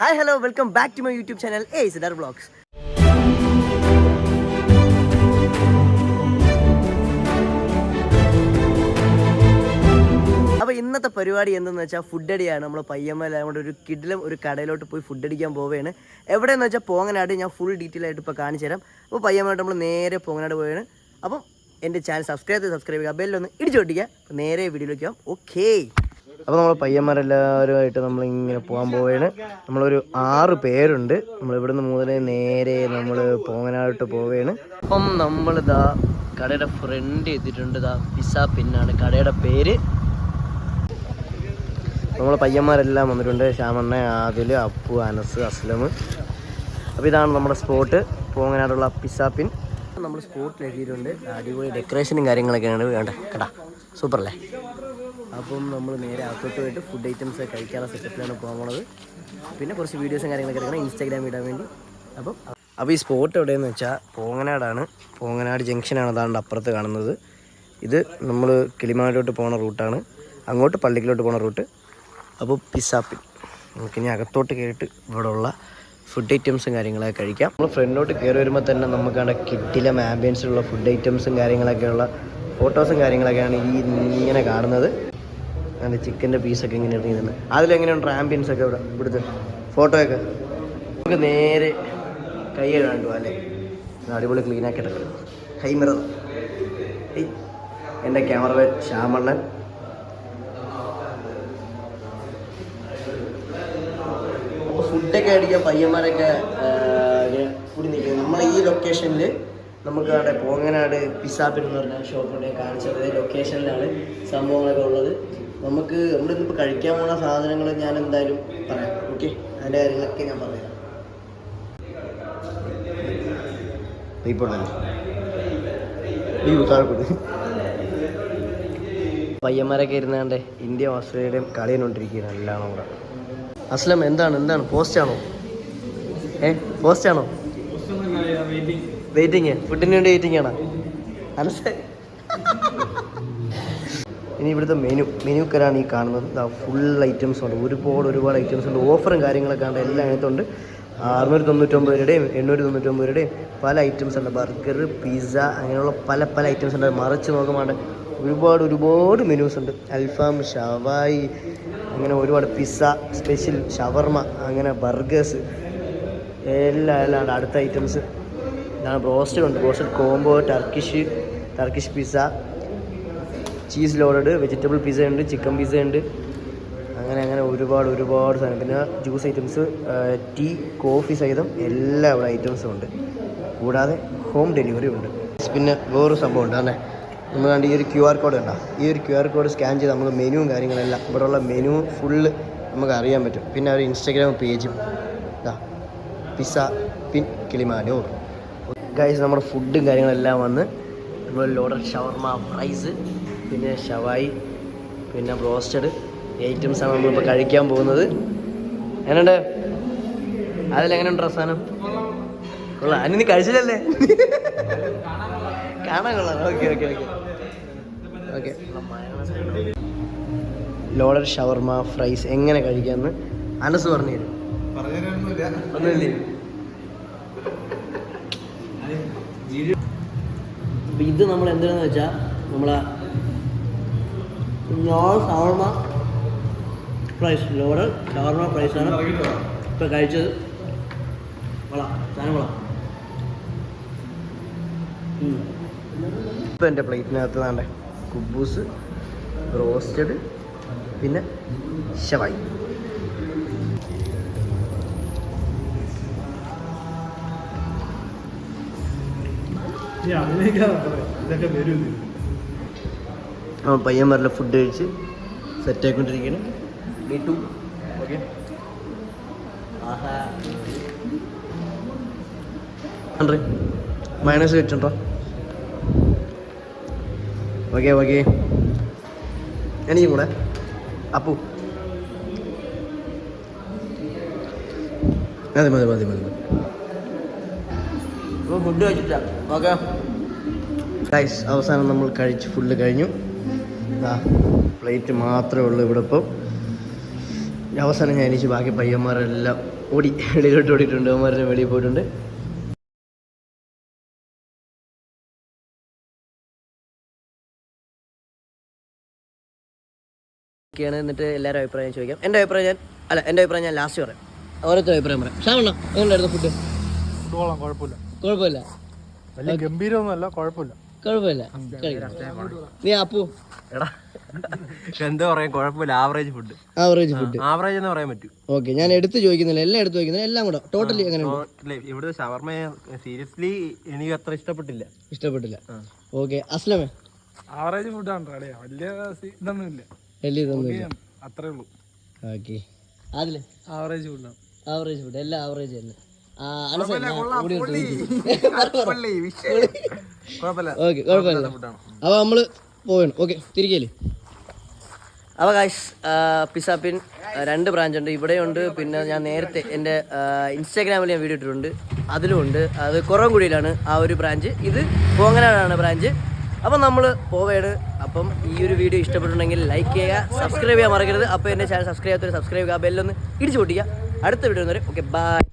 Hi hello welcome back to my YouTube channel A സിഡാർ blogs അപ്പോൾ ഇന്നത്തെ പരിപാടി എന്തെന്ന് വെച്ചാൽ ഫുഡ് അടിയാണ് നമ്മൾ പയ്യമ്മല നമ്മുടെ ഒരു കിഡിലും ഒരു കടയിലോട്ട് പോയി ഫുഡ് അടിക്കാൻ പോവുകയാണ്. എവിടെയെന്ന് വെച്ചാൽ പോങ്ങനാട് ഞാൻ ഫുൾ ഡീറ്റെയിൽ ആയിട്ട് ഇപ്പോൾ കാണിച്ചു തരാം. അപ്പോൾ പയ്യമ്മയായിട്ട് നമ്മൾ നേരെ പോങ്ങനാട് പോവുകയാണ്. അപ്പം എന്റെ ചാനൽ സബ്സ്ക്രൈബ് ചെയ്ത് സബ്സ്ക്രൈബ് ചെയ്യുക ബെല്ലൊന്ന് ഇടിച്ചു പൊട്ടിക്കുക. നേരെ വീഡിയോയിലേക്ക് പോകാം ഓക്കേ അപ്പോൾ നമ്മൾ പയ്യന്മാരെല്ലാവരുമായിട്ട് നമ്മൾ ഇങ്ങനെ പോകാൻ പോവുകയാണ് നമ്മളൊരു ആറ് പേരുണ്ട്. നമ്മൾ ഇവിടുന്ന് മുതൽ നേരെ നമ്മൾ പോങ്ങനായിട്ട് പോവുകയാണ് അപ്പം നമ്മളിതാ കടയുടെ ഫ്രണ്ട് എത്തിയിട്ടുണ്ട്. ഇതാ പിസ പിന്നാണ് കടയുടെ പേര്. നമ്മൾ പയ്യന്മാരെല്ലാം വന്നിട്ടുണ്ട്. ശ്യാമണ്ണ ആദിൽ അപ്പു അനസ് അസ്ലം അപ്പോൾ ഇതാണ് നമ്മുടെ സ്പോട്ട് പോങ്ങനാടുള്ള പിൻ. നമ്മൾ സ്പോട്ടിൽ എഴുതിയിട്ടുണ്ട് അടിപൊളി ഡെക്കറേഷനും കാര്യങ്ങളൊക്കെയാണ് വേണ്ടത്. കേട്ടാ. സൂപ്പർ അല്ലേ അപ്പം നമ്മൾ നേരെ അപ്പോൾ പോയിട്ട് ഫുഡ് ഐറ്റംസ് കഴിക്കാനുള്ള സെറ്റപ്പിലാണ് പോകാൻ പോണത്. പിന്നെ കുറച്ച് വീഡിയോസും കാര്യങ്ങളൊക്കെ എടുക്കണം ഇൻസ്റ്റാഗ്രാം ഇടാൻ വേണ്ടി. അപ്പം അപ്പോൾ ഈ സ്പോട്ട് എവിടെയെന്ന് വെച്ചാൽ പോങ്ങനാടാണ്. പോങ്ങനാട് ജംഗ്ഷനാണ് അതാണ്ട് അപ്പുറത്ത് കാണുന്നത്. ഇത് നമ്മൾ കിളിമാനോട്ട് പോകുന്ന റൂട്ടാണ്. അങ്ങോട്ട് പള്ളിക്കിലോട്ട് പോകുന്ന റൂട്ട്. അപ്പോൾ പിസാപ്പിൽ നമുക്ക് ഇനി അകത്തോട്ട് കയറിയിട്ട് ഇവിടെയുള്ള ഫുഡ് ഐറ്റംസും കാര്യങ്ങളൊക്കെ കഴിക്കാം. നമ്മൾ ഫ്രണ്ടിലോട്ട് കയറി വരുമ്പോൾ തന്നെ നമുക്ക് അവിടെ കിട്ടിലെ ആംബിയൻസിലുള്ള ഫുഡ് ഐറ്റംസും കാര്യങ്ങളൊക്കെയുള്ള ഫോട്ടോസും കാര്യങ്ങളൊക്കെയാണ് ഈ ഇങ്ങനെ കാണുന്നത്. അതിന്റെ ചിക്കന്റെ പീസൊക്കെ ഇങ്ങനെ ഇറങ്ങിയിരുന്നത് അതിലെങ്ങനെയുണ്ട് ആംബിയൻസ് ഒക്കെ ഇവിടെ ഇവിടുത്തെ ഫോട്ടോയൊക്കെ നമുക്ക് നേരെ കൈ കണ്ടു അല്ലേ? അടിപൊളി ക്ലീൻ ആക്കിയിട്ടൊക്കെ ഹൈ മിറർ. എന്റെ ക്യാമറമാൻ ശ്യാമണ്ണൻ. ഫുഡൊക്കെ അടിക്കാൻ പയ്യന്മാരൊക്കെ കൂടി നിൽക്കുന്നത് നമ്മളെ ഈ ലൊക്കേഷനിൽ നമുക്ക് അവിടെ പോങ്ങനാട് പിസാപ്പിൻ എന്ന് പറഞ്ഞ ഷോപ്പിന്റെ കാണിച്ചത് ലൊക്കേഷനിലാണ് സംഭവങ്ങളൊക്കെ ഉള്ളത്. നമുക്ക് നമ്മളിന്നിപ്പോൾ കഴിക്കാൻ പോണ സാധനങ്ങൾ ഞാൻ എന്തായാലും പറയാം. ഓക്കെ അതിന്റെ കാര്യങ്ങളൊക്കെ ഞാൻ പറയാം പയ്യന്മാരൊക്കെ ഇരുന്നാണ്ട് ഇന്ത്യ ഓസ്ട്രേലിയയുടെയും കളി കണ്ടുകൊണ്ടിരിക്കുകയാണ് എല്ലാം കൂടെ. അസ്ലം എന്താണ്? എന്താണ്? പോസ്റ്റ് ആണോ? ഏ? പോസ്റ്റ് ആണോ? വെയിറ്റിങ് ഫുഡിന് വേണ്ടി വെയിറ്റിംഗ് ആണോ? മനസ്സിലായി ഇനി ഇവിടുത്തെ മെനു മെനുക്കരാണ് ഈ കാണുന്നത്. ഇതാ ഫുൾ ഐറ്റംസ് ഉണ്ട്. ഒരുപാട് ഒരുപാട് ഐറ്റംസ് ഉണ്ട്. ഓഫറും കാര്യങ്ങളൊക്കെ ഉണ്ട്. എല്ലാം അതിനകത്തുണ്ട് അറുന്നൂറ്റി തൊണ്ണൂറ്റൊമ്പത് രൂപയുടെയും എണ്ണൂറ്റി തൊണ്ണൂറ്റൊമ്പത് രൂപയുടെയും പല ഐറ്റംസ് ഉണ്ട്. ബർഗർ പിസ്സ അങ്ങനെയുള്ള പല പല ഐറ്റംസ് ഉണ്ട്. മറിച്ച് നോക്കുമ്പോൾ ഒരുപാട് ഒരുപാട് മെനൂസ് ഉണ്ട്. അൽഫാം ഷവായി അങ്ങനെ ഒരുപാട് പിസ്സ സ്പെഷ്യൽ ഷവർമ അങ്ങനെ ബർഗേഴ്സ് എല്ലാം എല്ലാം ഉണ്ട്. അടുത്ത ഐറ്റംസ് ഇതാണ് ബ്രോസ്റ്റഡ് ഉണ്ട്. Broasted combo Turkish Turkish pizza cheese loaded vegetable pizza ഉണ്ട് ചിക്കൻ പിസ്സ ഉണ്ട്. അങ്ങനെ അങ്ങനെ ഒരുപാട് ഒരുപാട് സാധനം. പിന്നെ ജ്യൂസ് ഐറ്റംസ് ടീ കോഫി സഹിതം എല്ലാ ഐറ്റംസും ഉണ്ട്. കൂടാതെ ഹോം ഡെലിവറി ഉണ്ട്. പിന്നെ വേറൊരു സംഭവം ഉണ്ട് അല്ലേ? നമ്മൾ കണ്ട് ഈ ഒരു ക്യു ആർ കോഡ് ഉണ്ടോ ഈ ഒരു ക്യു ആർ കോഡ് സ്കാൻ ചെയ്ത് നമുക്ക് മെനുവും കാര്യങ്ങളെല്ലാം ഇവിടെ ഉള്ള മെനു ഫുള്ള് നമുക്ക് അറിയാൻ പറ്റും. പിന്നെ ഒരു ഇൻസ്റ്റാഗ്രാം പേജും ഇതാ പിസ്സ പിൻ കിളിമാനൂർ. ഗൈസ് നമ്മുടെ ഫുഡും കാര്യങ്ങളെല്ലാം വന്ന് നമ്മൾ ലോഡർ ഷവർമ ഫ്രൈസ് പിന്നെ ഷവായി പിന്നെ ബ്രോസ്റ്റഡ്. ഐറ്റംസ് ആണ് നമ്മളിപ്പോൾ കഴിക്കാൻ പോകുന്നത്. എങ്ങനെയുണ്ട്? അതിലെങ്ങനെയുണ്ട് അവസാനം കൊള്ളാം. അതിന് നീ കഴിച്ചില്ലല്ലേ? കാണാൻ കൊള്ളാം. Okay okay okay. Okay. Loader shawarma fries എങ്ങനെ കഴിക്കാമെന്ന് അനസ് പറഞ്ഞു തരും. ഒന്നുമില്ലേ. ഇത് നമ്മൾ എന്താണെന്ന് വെച്ചാൽ നമ്മളെ നോൾ ഷവർമ. പ്രൈസ് ലോഡ് ഷവർമ പ്രൈസാണ് ഇപ്പോൾ കഴിച്ചത്. കൊള്ളാം സാധനം കൊള്ളാം ഇപ്പം എന്റെ പ്ലേറ്റിനകത്ത് വേണ്ടേ? കുബൂസ് റോസ്റ്റഡ് പിന്നെ ഷവായി ഇതൊക്കെ വരും ആ പയ്യന്മാരുടെ ഫുഡ് കഴിച്ച് സെറ്റ് ആയിക്കൊണ്ടിരിക്കുകയാണ് മീ ടു ആഹാ. അണ്ടേ മൈനസ് വെച്ചിട്ടുണ്ടോ ഓക്കെ ഓക്കെ എനിക്കും കൂടെ. അപ്പു. മതി മതി മതി മതി. ഫുഡ് കഴിച്ചിട്ടാ ഓക്കെ ഗൈസ് അവസാനം നമ്മൾ കഴിച്ച് ഫുള്ള് കഴിഞ്ഞു. പ്ലേറ്റ് മാത്രമേ ഉള്ളൂ ഇവിടെ ഇപ്പം. അവസാനം ഞാൻ എനിക്ക് ബാക്കി പയ്യന്മാരെല്ലാം ഓടി വെളിയിലോട്ട് ഓടിയിട്ടുണ്ട്. അവന്മാരെ വെളിയിൽ പോയിട്ടുണ്ട്. ഒക്കെയാണ് എന്നിട്ട് എല്ലാവരും അഭിപ്രായം ചോദിക്കാം. എന്റെ അഭിപ്രായം ഞാൻ അല്ല എന്റെ അഭിപ്രായം ഞാൻ ലാസ്റ്റ് പറയാം. ഓരോരുത്തരും അഭിപ്രായം പറയാം. ഷാമണ്ണ എങ്ങനെയായിരുന്നു ഫുഡ് ഫുഡ് കൊള്ളാം കുഴപ്പമില്ല. കുഴപ്പമില്ല. വലിയ ഗംഭീരമൊന്നുമല്ല കുഴപ്പമില്ല. കുഴപ്പമില്ല. നീ അപ്പു എടാ എന്താ പറയാ കുഴപ്പമില്ല. Average food average food average എന്ന് പറയാൻ പറ്റൂ. ഓക്കെ ഞാൻ എടുത്ത് ചോദിക്കുന്നില്ല. എല്ലാം എടുത്ത് ചോദിക്കുന്നില്ല. എല്ലാം കൂടെ. ടോട്ടലി അങ്ങനെ ഇല്ലേ, ഇവിടുത്തെ ഷവർമ സീരിയസ്ലി എനിക്ക് അത്ര ഇഷ്ടപ്പെട്ടില്ല. ഇഷ്ടപ്പെട്ടില്ല. ഓക്കെ അസ്ലമേ? ആവറേജ് ഫുഡാണ് അടയാ വലിയ ഇതൊന്നും ഇല്ല. വലിയ ഇതൊന്നുമില്ല അത്രേ ഉള്ളൂ. ഓക്കെ അതിൽ? ആവറേജ് ഫുഡാണ് ആവറേജ് ഫുഡ് എല്ലാം ആവറേജ് തന്നെ. ആ, അനസേ, ഓക്കെ കുഴപ്പമില്ല. അപ്പോൾ നമ്മൾ പോവാണ്. ഓക്കെ തിരികെയല്ലേ അപ്പോൾ കാശ് പിസാപ്പിൻ രണ്ട് ബ്രാഞ്ച് ഉണ്ട്. ഇവിടെയുണ്ട് പിന്നെ ഞാൻ നേരത്തെ എന്റെ ഇൻസ്റ്റാഗ്രാമിൽ ഞാൻ വീഡിയോ ഇട്ടിട്ടുണ്ട്. അതിലുമുണ്ട് അത് കുറവൻകുടിയിലാണ് ആ ഒരു ബ്രാഞ്ച് ഇത് പോങ്ങനാടാണ് ബ്രാഞ്ച് അപ്പം നമ്മൾ പോവേണ്. അപ്പം ഈ ഒരു വീഡിയോ ഇഷ്ടപ്പെട്ടിട്ടുണ്ടെങ്കിൽ ലൈക്ക് ചെയ്യുക സബ്സ്ക്രൈബ് ചെയ്യാൻ മറക്കരുത്. അപ്പോൾ എന്റെ ചാനൽ സബ്സ്ക്രൈബ് ചെയ്യാത്തവർ സബ്സ്ക്രൈബ് ചെയ്യുക ബെല്ലൊന്ന് ഇടിച്ചു പൊട്ടിക്കുക. അടുത്ത വീഡിയോ വരെ. Okay bye